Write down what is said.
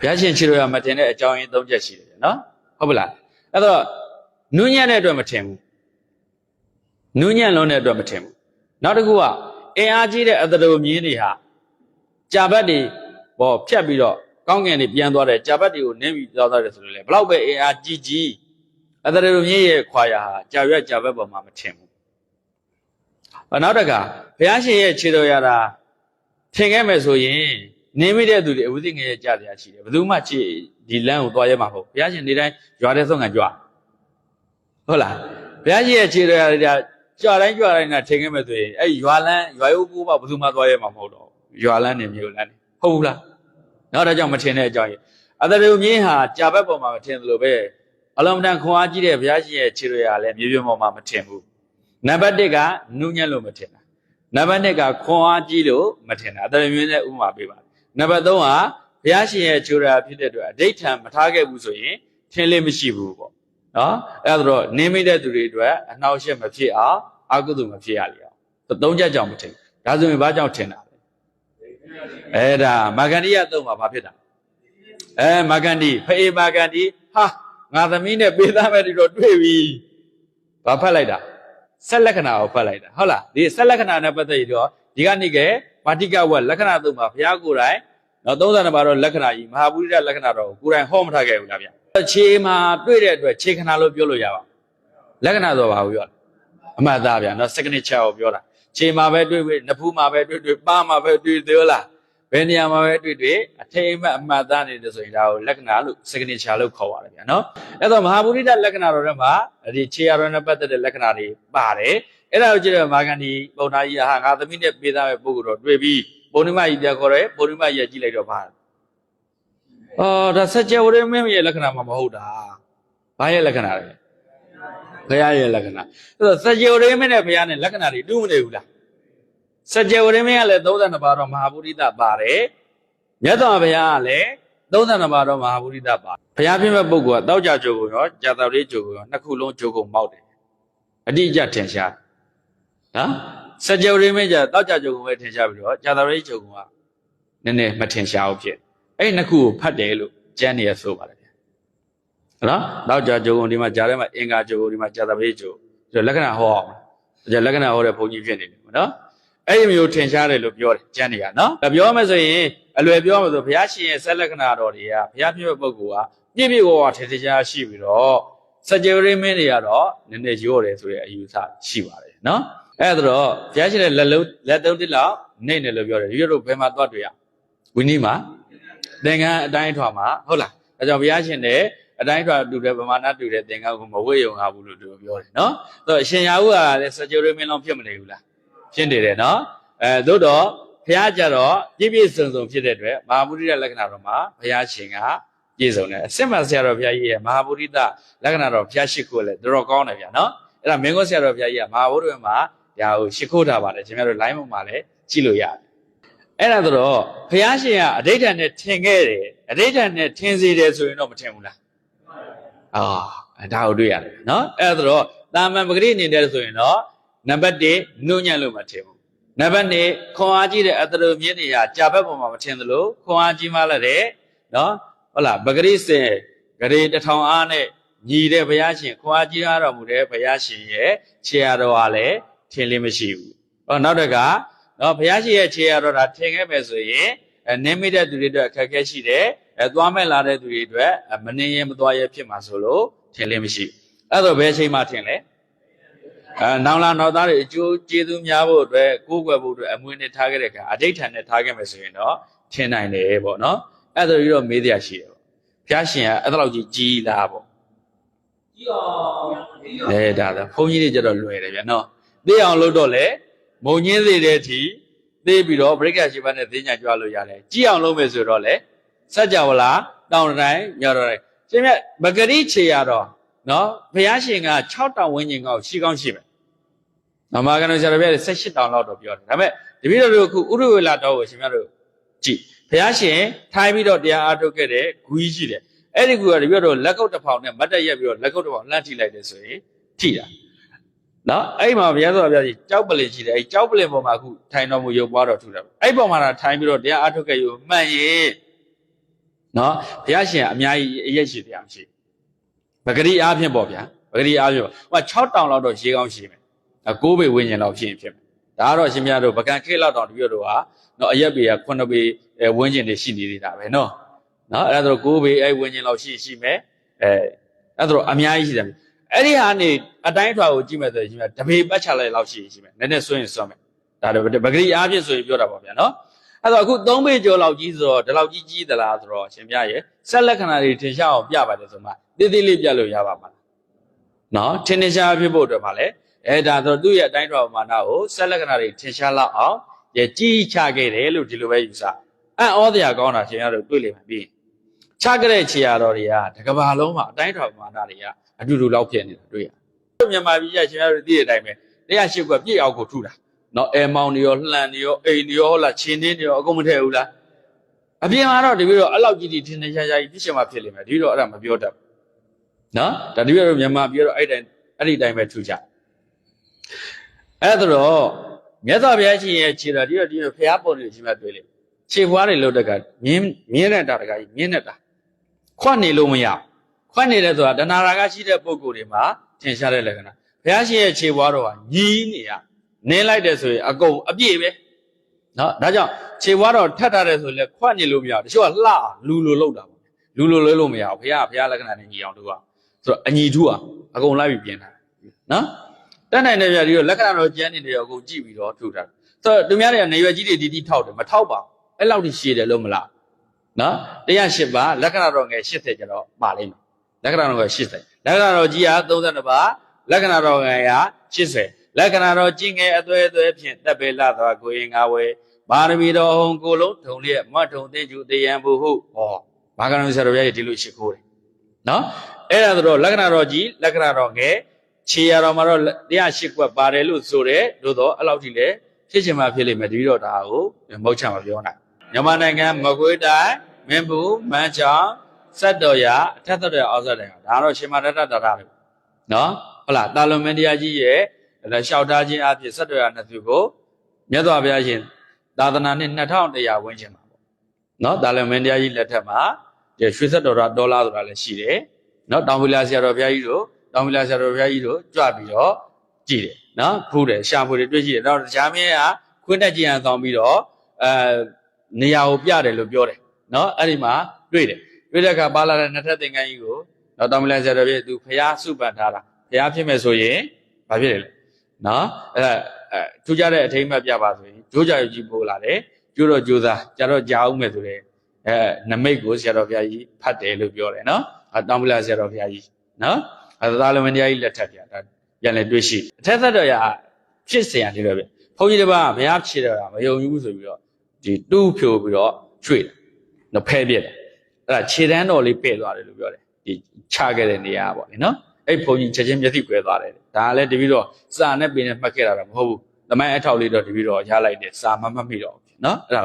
ဘုရားရှင်ခြေတော်ရမတင်တဲ့အကြောင်းရင်း၃ချက်ရှိတယ်နော်ဟုတ်ပလားအဲ့တော့နူးညံ့တဲ့အတွက်မထင်ဘူးနူးညံ့လုံးတဲ့အတွက်မထင်ဘူးနောက်တစ်ခုကအင်အားကြီးတဲ့အသတော်မြင်းတွေဟာကြာဘတ်တွေပေါ်ဖြတ်ပြီးတော့ကောင်းကင်တွေပြန်သွားတယ်ကြာဘတ်တွေကိုနင်းပြီးသွားတယ်ဆိုလို့လေဘလောက်ပဲအင်အားကြီးကြီးအသတော်မြင်းရဲ့ခွာရဟာကြာရွက်ကြာဘတ်ပေါ်မှာမထင်ဘူးဟောနောက်တစ်ခါဘုရားရှင်ရဲ့ခြေတော်ရတာထင်ခဲ့မယ်ဆိုရင် နင်းမိတဲ့သူတွေအဝိသိငရဲ့ကြာတရားရှိတယ်ဘယ်သူမှခြေဒီလမ်းကိုသွားရမှာမဟုတ်ဘုရားရှင်နေတိုင်းရွာတဲ့ဆုံးကကြွဟုတ်လားဘုရားရှင်ရဲ့ခြေတော်ရတာကြွတိုင်းကြွတိုင်းကထင်ခဲ့မယ်ဆိုရင်အဲ့ရွာလန်းရွာရုပ်ကိုမှဘယ်သူမှသွားရမှာမဟုတ်တော့ဘူးရွာလန်းနေမြို့လန်းနေဟုတ်ဘူးလားနောက်တော့ကြောင့်မထင်တဲ့အကြောင်းကြီးအတရုံမြင်းဟာကြာဘက်ပေါ်မှာမထင်သလိုပဲအလုံးတန်ခွန်အားကြီးတဲ့ဘုရားရှင်ရဲ့ခြေတော်ရလည်းမြေပြင်ပေါ်မှာမထင်ဘူးနံပါတ်1ကနုညံ့လို့မထင်တာနံပါတ်2ကခွန်အားကြီးလို့မထင်တာအတရုံမြင်းနဲ့ဥပမာပေးပါ နံပါတ်3ကဘုရားရှင်ရဲ့ခြေတော်ရဖြစ်တဲ့အတွက်အဋိဋ္ဌံမထားခဲ့ဘူးဆိုရင်ထင်လေးမရှိဘူးပေါ့နော်အဲ့ဒါတော့နင်းမိတဲ့သူတွေအတွက်အနှောက်အယှက်မဖြစ်အောင်အကုသိုလ်မဖြစ်ရလေအောင်သုံးချက်ကြောင့်မထင်ဒါဆိုရင်ဘာကြောင့်ထင်တာလဲအဲ့ဒါမာဂန္ဒီယသုံးပါဘာဖြစ်တာအဲမာဂန္ဒီဖေးမာဂန္ဒီဟာငါသမီးနဲ့ပေးသားမဲ့ဒီတော့တွေ့ပြီဘာဖတ်လိုက်တာဆက်လက္ခဏာကိုဖတ်လိုက်တာဟုတ်လားဒီဆက်လက္ခဏာနဲ့ပတ်သက်ပြီးတော့ဒီကနေ့ကပါတိကဝတ်လက္ခဏာသုံးပါဘုရားကိုယ်တိုင်နော်32ပါးတော့လက္ခဏာကြီးမဟာပုရိသလက္ခဏာတော့ကိုယ်တိုင်ဟောမထားခဲ့ဘူးလားဗျခြေမှာတွေ့တဲ့အတွက်ခြေခဏလို့ပြောလို့ရပါလက္ခဏာဆိုဘာကိုပြောလဲအမှတ်သားဗျာနော် signature ကိုပြောတာခြေမှာပဲတွေ့တွေ့နဖူးမှာပဲတွေ့တွေ့ပါးမှာပဲတွေ့သေးလားဘယ်နေရာမှာပဲတွေ့တွေ့အထိမ်အမှတ်အမှတ်သားနေတယ်ဆိုရင်ဒါကိုလက္ခဏာလို့ signature လို့ခေါ်ပါတယ်ဗျာနော်အဲ့တော့မဟာပုရိသလက္ခဏာတော်ထဲမှာဒီခြေရတော်နဲ့ပတ်သက်တဲ့လက္ခဏာတွေပါတယ် အဲ့ဒါကိုကြည့်တော့မာဂန္ဒီပုံနာကြီးဟာငါသမီးနဲ့ပေးသားမဲ့ပုဂ္ဂိုလ်တော့တွေ့ပြီးပုံနိမကြီးပြန်ခေါ်တယ်ပုံနိမကြီးကကြည့်လိုက်တော့ဘာအော်ဒါဆက်ကြဝရမင်းရဲ့လက္ခဏာမှမဟုတ်တာဘာရဲ့လက္ခဏာလဲဘုရားရဲ့လက္ခဏာအဲ့တော့ဆက်ကြဝရမင်းနဲ့ဘုရားနဲ့လက္ခဏာတွေတူးမနေဘူးလားဆက်ကြဝရမင်းကလည်း32ပါးတော့မဟာဗုဒိတပါတယ်မြတ်စွာဘုရားကလည်း32ပါးတော့မဟာဗုဒိတပါဘုရားပြည့်မဲ့ပုဂ္ဂိုလ်ကတောက်ကြကြိုးကိုရောကြာတော်လေးကြိုးကိုရောနှစ်ခုလုံးကြိုးကိုမောက်တယ်အတိအကျထင်ရှား နော်စัจ java ရမင်းကျတောက်ကြကြိုကုန်ပဲထင်ရှားပြီးတော့ကြာတော်လေးကြိုကုန်ကနည်းနည်းမထင်ရှားဘူးဖြစ်အဲ့ဒီနှစ်ခုကိုဖတ်တယ်လို့ကျမ်းနေရဆိုပါတယ်ဗျာနော်တောက်ကြကြိုကုန်ဒီမှာဂျာထဲမှာအင်္ဂါကြိုကုန်ဒီမှာကြာတော်လေးကြိုဒီလက္ခဏာဟောအောင်ဒါလက္ခဏာဟောတဲ့ဘုန်းကြီးဖြစ်နေတယ်နော်အဲ့ဒီမျိုးထင်ရှားတယ်လို့ပြောတယ်ကျမ်းနေရနော်ဒါပြောမယ်ဆိုရင်အလွယ်ပြောမယ်ဆိုဘုရားရှင်ရဲ့ဆက်လက္ခဏာတော်တွေကဘုရားပြည့်ပုဂ္ဂိုလ်ကပြည့်ပြည့်ဝဝထင်ရှားရှိပြီးတော့စကြဝဠာမင်းတွေကတော့နည်းနည်းရော့တယ်ဆိုတဲ့အယူဆရှိပါတယ်နော် အဲ့ဒါတော့ဘုရားရှင်ရဲ့လက်လုံးလက်သုံးတစ်လောက်နေတယ်လို့ပြောတယ်ဒီလိုဘယ်မှာသွားတွေ့ရဝိနည်းမှာသင်္ကန်းအတိုင်းထွာမှာဟုတ်လားဒါကြောင့်ဘုရားရှင်နဲ့အတိုင်းထွာတူတဲ့ဗမာနာတူတဲ့သင်္ကန်းကိုမဝေ့ယုံရဘူးလို့သူပြောတယ်နော်အဲ့တော့အရှင်ရာဟုကလည်းစကြဝဠာမင်းလုံးဖြစ်မနေဘူးလားဖြစ်နေတယ်နော်အဲသို့တော့ဘုရားကြတော့ပြည့်ပြည့်စုံစုံဖြစ်တဲ့အတွက်မဟာဗုဒ္ဓလက္ခဏာတော်မှာဘုရားရှင်ကပြည့်စုံတယ်အစစ်မှန်ဆရာတော်ဘုရားကြီးရဲ့မဟာဗုဒ္ဓလက္ခဏာတော်ဘုရားရှိခိုးလည်းတော်တော်ကောင်းတယ်ဗျာနော်အဲ့ဒါမင်းကိုဆရာတော်ဘုရားကြီးကမဟာဗုဒ္ဓမှာ ဒါကိုရှိခိုးထားပါတယ်ကျွန်တော်တို့ line ပေါ်မှာလည်းကြည့်လို့ရတယ်အဲ့ဒါတော့ဘုရားရှင်ကအဋိဋ္ဌာနဲ့ထင်ခဲ့တယ်အဋိဋ္ဌာနဲ့ထင်စေတယ်ဆိုရင်တော့မထင်ဘူးလားအာဒါကိုတွေ့ရတယ်နော်အဲ့ဒါတော့တာမန်ပဂရိအနေနဲ့ဆိုရင်တော့နံပါတ်1နုညံ့လို့မထင်ဘူးနံပါတ်2ခွန်အားကြီးတဲ့အတရုမြင့်နေရကြာဘက်ပေါ်မှာမထင်သလိုခွန်အားကြီးမှလည်းတဲ့နော်ဟုတ်လားပဂရိစင်ဂရေတထောင်အားနဲ့ညီတဲ့ဘုရားရှင်ခွန်အားကြီးရတော်မူတဲ့ဘုရားရှင်ရဲ့ခြေရတော်ကလည်း ထင်လေးမရှိဘူးဟောနောက်တစ်ခါနော်ဘုရားရှင်ရဲ့ခြေရတော်ဒါထင်ခဲ့မယ်ဆိုရင်အဲနင်းမိတဲ့သူတွေအတွက်အခက်အခဲရှိတယ်အဲသွားမဲ့လာတဲ့သူတွေအတွက်မနေရင်မသွားရဖြစ်မှာဆိုလို့ထင်လေးမရှိအဲ့တော့ဘယ်အချိန်မှထင်လဲအဲနောင်လာနောက်သားတွေအကျိုးကျေးဇူးများဖို့အတွက်ကိုးကွယ်ဖို့အတွက်အမွေနဲ့ထားခဲ့တဲ့အခါအဋိဋ္ဌာန်နဲ့ထားခဲ့မယ်ဆိုရင်တော့ထင်နိုင်တယ်ပေါ့နော်အဲ့ဒါပြီးတော့မေးတရားရှိတယ်ပေါ့ဘုရားရှင်ကအဲ့ဒါလောက်ကြီးကြီးလားပေါ့ကြည့်အောင်ကြည့်အောင်အဲဒါဒါဘုန်းကြီးတွေကြတော့လွယ်တယ်ဗျာနော် သိအောင်လုပ်တော့လေမုံညင်းသေးတဲ့အထိသိပြီးတော့ဗရိက္ခရှိပါနဲ့သိညာကြွလို့ရတယ်ကြည့်အောင်လုပ်မယ်ဆိုတော့လေစัจ java လာတောင်းတိုင်းညော်တော့တယ်ရှင်မြတ်မဂရိခြေရတော့နော်ဘုရားရှင်က6တောင်ဝင်းကျင်ကောက်ရှိကောင်းရှိမယ်နမကနဆရာတော်ပြည့်18တောင်လောက်တော့ပြောတယ်ဒါပေမဲ့တပည့်တော်တို့ခုဥရဝေလာတော်ကိုရှင်မြတ်တို့ကြည့်ဘုရားရှင်ထိုင်ပြီးတော့တရားအားထုတ်ခဲ့တဲ့ဂူကြီးရှိတယ်အဲ့ဒီကူကတပည့်တော်လက်ကုပ်တစ်ဖောင်နဲ့မတ်တက်ရက်ပြီးတော့လက်ကုပ်တစ်ဖောင်လှမ်းထိလိုက်တယ်ဆိုရင်ထိတာ နော်အဲ့မှာဘုရားသော်ဘုရားကြီးကြောက်ပလင်ရှိတယ်အဲ့ကြောက်ပလင်ပေါ်မှာအခုထိုင်တော်မူရုပ်ပွားတော်ထူတာအဲ့ပေါ်မှာထိုင်ပြီးတော့တရားအားထုတ်ခဲ့ယူမှန်ရင်နော်ဘုရားရှင်ကအများကြီးအရက်ရှိတရားမရှိပဂရိအားဖြင့်ပေါ့ဗျာပဂရိအားဖြင့်ပေါ့ဟို6တောင်လောက်တော့ရှေးကောင်းရှိမယ်အဲ9ပေဝင်းကျင်လောက်ဖြစ်ရင်ဖြစ်မယ်ဒါကတော့ရှင်မြတ်တို့ပကံခေလောက်တောင်တပြည့်တို့ဟာနော်အရက်ပေက9ပေအဲဝင်းကျင်တွေရှိနေသေးတာပဲနော်နော်အဲ့ဒါဆို9ပေအဲဝင်းကျင်လောက်ရှိရှိမယ်အဲအဲ့ဒါတော့အများကြီးရှိတယ် အဲ့ဒီဟာနေအတိုင်းထွာကိုကြည့်မဲ့ဆိုရင်ရှင်မြတ်တပေပတ်ချလိုက်လောက်ရှိရှိမယ်နည်းနည်းစွန့်ရင်စွန့်မယ်ဒါတော့ပဂရိအားဖြင့်ဆိုရင်ပြောတာပေါ့ဗျာနော်အဲ့တော့အခု3ပေကျော်လောက်ကြီးဆိုတော့ဒီလောက်ကြီးကြီးသလားဆိုတော့ရှင်ပြရဲ့ဆက်လက္ခဏာတွေထင်ရှားအောင်ပြပါတယ်ဆိုမှတိတိလေးပြလို့ရပါမှာလားနော်ထင်ထင်ရှားဖြစ်ဖို့အတွက်မှလည်းအဲဒါဆိုသူ့ရဲ့အတိုင်းတော်မာနကိုဆက်လက္ခဏာတွေထင်ရှားလောက်အောင်ရကြီးချခဲ့တယ်လို့ဒီလိုပဲယူဆအံ့ဩတရားကောင်းတာရှင်ရတို့တွေ့လိမ့်မယ်ပြီး ချခဲ့တဲ့ခြေရတော်တွေကတကဘာလုံးမှာအတိုင်းတော်မာနတွေကအတူတူလောက်ဖြစ်နေတာတွေ့ရမြန်မာပြည်ကရှင်ရတို့သိတဲ့အတိုင်းပဲတရားရှိခွက်ပြည့်အောင်ကိုထုတာနော်အဲမောင်တွေရောလှန်တွေရောအိမ်တွေရောဟုတ်လားချင်းတင်းတွေရောအကုန်မထည့်ဘူးလားအပြင်မှာတော့တပည့်တော့အဲ့လောက်ကြီးကြီးထင်းထင်းရှားရှားကြီးဖြစ်ရှင်မှာဖြစ်လိမ့်မယ်တပည့်တော့အဲ့ဒါမပြောတတ်ဘူးနော်ဒါတပည့်တော့မြန်မာပြည်တော့အဲ့တိုင်းအဲ့ဒီတိုင်းပဲထူကြအဲ့ဒါတော့မြတ်စွာဘုရားရှင်ရဲ့ခြေတော်ဒီတော့ဒီတော့ဖျားပုံတွေချင်းမှတွေ့လေခြေဖွားတွေလို့တက်ကမြင်းမြင်းနဲ့တာတကကြီးမြင်းနဲ့တာ ခွတ်နေလို့မရခွတ်နေတယ်ဆိုတာတဏှာရာကရှိတဲ့ပုံကိုယ်တွေမှာထင်ရှားတဲ့လက္ခဏာဘုရားရှင်ရဲ့ခြေဖွားတော်ဟာညီးနေရနင်းလိုက်တယ်ဆိုရင်အကုန်အပြည့်ပဲနော်ဒါကြောင့်ခြေဘွားတော့ထပ်ထားတယ်ဆိုရင်လည်းခွတ်နေလို့မရဘူးတချို့ကလှလူလိုလောက်တာပေါ့လူလိုလွဲလို့မရဘူးဘုရားဘုရားလက္ခဏာနဲ့ညီအောင်တို့ကဆိုတော့အညီထူးอ่ะအကုန်လိုက်ပြီးပြင်တာနော်တက်နိုင်တဲ့ပြဒီတော့လက္ခဏာတော့ကျန်းနေတယ်အကုန်ကြည့်ပြီးတော့ထူတာဆိုတော့သူများတွေကနေရွယ်ကြီးတွေတီးတီးထောက်တယ်မထောက်ပါဘူးအဲ့လောက်ထိရှည်တယ်လို့မလား နော်108ပါလက္ခဏာတော့ငယ်80ကျတော့ပါလိမ့်မယ်လက္ခဏာတော့ငယ်80လက္ခဏာတော့ကြီးက32ပါလက္ခဏာတော့ငယ်က80လက္ခဏာတော်ကျင့်ငယ်အသွဲအသွဲဖြင့်တပ်ပေလာသောကိုရင်ငါဝဲပါရမီတော်ဟုံကိုလုံးထုံလျက်မတ်ထုံသိကျူတယံဘုဟုဟောဘာကံဆရာတော်ဘုရားကြီးဒီလိုရှိခိုးတယ်နော်အဲ့ဒါဆိုတော့လက္ခဏာတော်ကြီးလက္ခဏာတော်ငယ်ခြေရတော်မှာတော့တရားရှိကွက်ပါတယ်လို့ဆိုတယ်သို့တော့အဲ့လောက်ထိလည်းဖြစ်ချင်မှဖြစ်လိမ့်မယ်တတိတော့ဒါကိုမဟုတ်ချင်မပြောနိုင် မြန်မာနိုင်ငံမကွေးတိုင်းမင်းဘူးမန်းချောင်းစက်တော်ရအထက်သက်တော်အောက်ဆက်တယ်ဒါကတော့ရှင်မရတ္တတာတာပဲနော်ဟုတ်လားတာလွန်မင်းတရားကြီးရဲ့ဒါလျှောက်ထားခြင်းအဖြစ်ဆက်တော်ရနှစ်သူကိုမြတ်စွာဘုရားရှင်သာသနာနှစ်2100ဝန်းကျင်ပါပေါ့နော်ဒါလည်းမင်းတရားကြီးလက်ထက်မှာဒီရွှေဆက်တော်ရဒေါ်လာဆိုတာလည်းရှိတယ်နော်တောင်ပူလာဆရာတော်ဘုရားကြီးတို့တောင်ပူလာဆရာတော်ဘုရားကြီးတို့ကြွပြီးတော့ကြည်တယ်နော်ဖူးတယ်ရှာဖွေတယ်တွေ့ရှိတယ်တော့တရားမင်းကခွင်းတက်ကြည်ရန်ဆောင်ပြီးတော့အဲ နေရာကိုပြတယ်လို့ပြောတယ်နော်အဲ့ဒီမှာတွေ့တယ်တွေ့တဲ့အခါပါလာတဲ့နှစ်ထပ်သင်္ကန်းကြီးကိုတော့တောင်မလန်ဆရာတော်ပြည့်သူဖျားစုပတ်ထားတာဖျားဖြစ်မယ်ဆိုရင်ဘာဖြစ်လဲနော်အဲ့ဒါထူးခြားတဲ့အထိမ်းအမှတ်ပြပါဆိုရင်ဂျိုးကြော်ကြီးပို့လာတယ်ကျိုးတော့ကြိုးစားကြတော့ကြားအောင်မယ်ဆိုတဲ့အဲနမိတ်ကိုဆရာတော်ဘုရားကြီးဖတ်တယ်လို့ပြောတယ်နော်အတောင်ပလာဆရာတော်ဘုရားကြီးနော်အသာလမင်းတရားကြီးလက်ထပ်ပြဒါပြန်လဲတွေ့ရှိအထက်သက်တော်ရာဖြစ်စရာဒီလိုပဲဘုန်းကြီးတစ်ပါးဘုရားဖြစ်တော်တာမယုံဘူးဆိုပြီးတော့ ဒီတူးဖြိုပြီးတော့ချွေတယ်နော်ဖဲပြက်တယ်အဲ့ဒါခြေတန်းတော်လေးပဲ့သွားတယ်လို့ပြောတယ်ဒီချခဲ့တဲ့နေရာပေါ့လေနော်အဲ့ဘုန်းကြီးချက်ချင်းမျက်စိကွဲသွားတယ်ဒါကလည်းတပီတော့စာနဲ့ပင်နဲ့မှတ်ခဲ့တာတော့မဟုတ်ဘူးသမိုင်းအထောက်လေးတော့တပီတော့ရလိုက်တယ်စာမမှတ်မိတော့ဘူးနော်အဲ့ဒါ